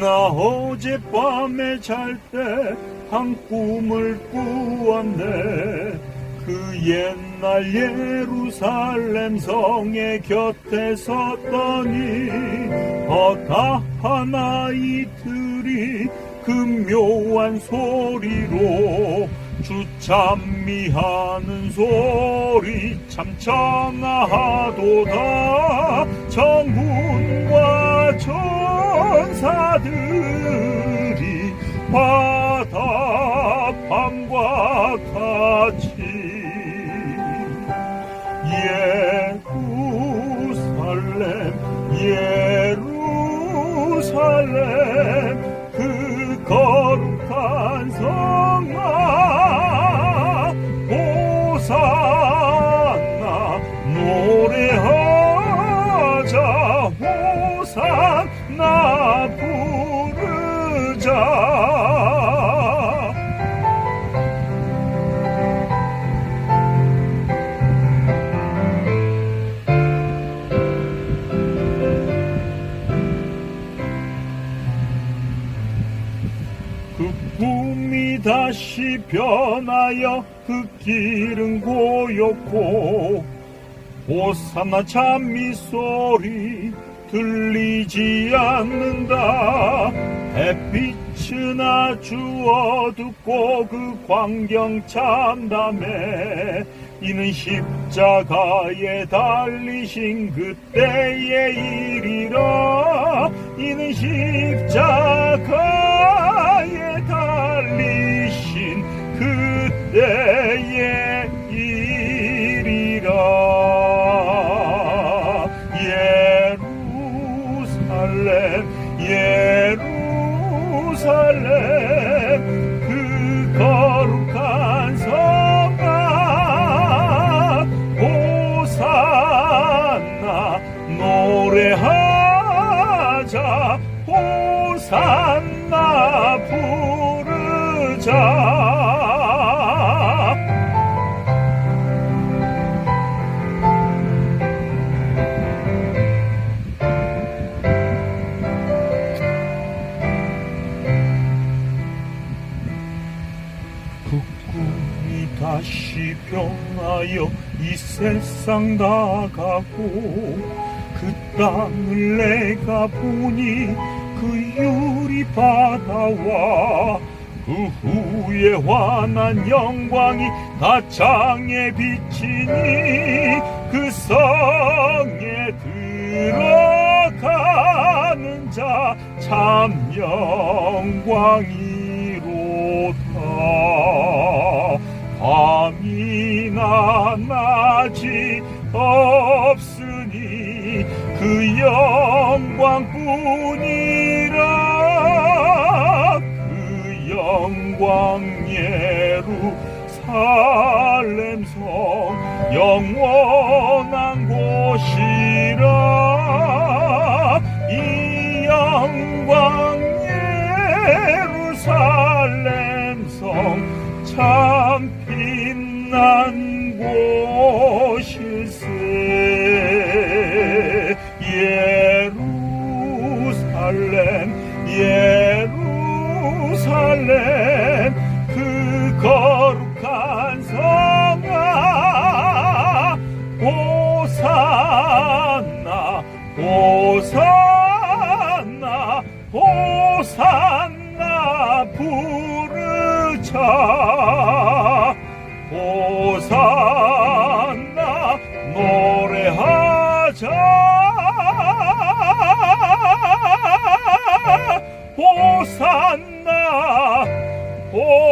나 어젯밤에 잘 때 한 꿈을 꾸었네. 그 옛날 예루살렘 성의 곁에 섰더니 어다한 아이들이 그 묘한 소리로 주찬미하는 소리 참 청아하도다. 정군과 천사들이 바다 밤과 같이 예루살렘 예루살렘 그 거룩한 성아 호산나 노래하 자 그 꿈이 다시 변하여 그 길은 고였고 호산나 찬미 소리 들리지 않는다 햇빛은 아주 어둡고 그 광경 참담해. 이는 십자가에 달리신 그때의 일이라. 이는 십자가 호산나 부르자. 그 꿈이 다시 변하여 이 세상 나가고 그 땅을 내가 보니 그 유리 바다와 그 후에 환한 영광이 가창에 비치니 그 성에 들어가는 자 참 영광이로다 밤이나 낮이 없으니 그 영광뿐이라. 그 영광 예루살렘 성 영원한 곳이 참 빛난 곳일세. 예루살렘 예루살렘 그 거룩한 성아 호산나 호산나 호산나 부르자 찾아 호산나 호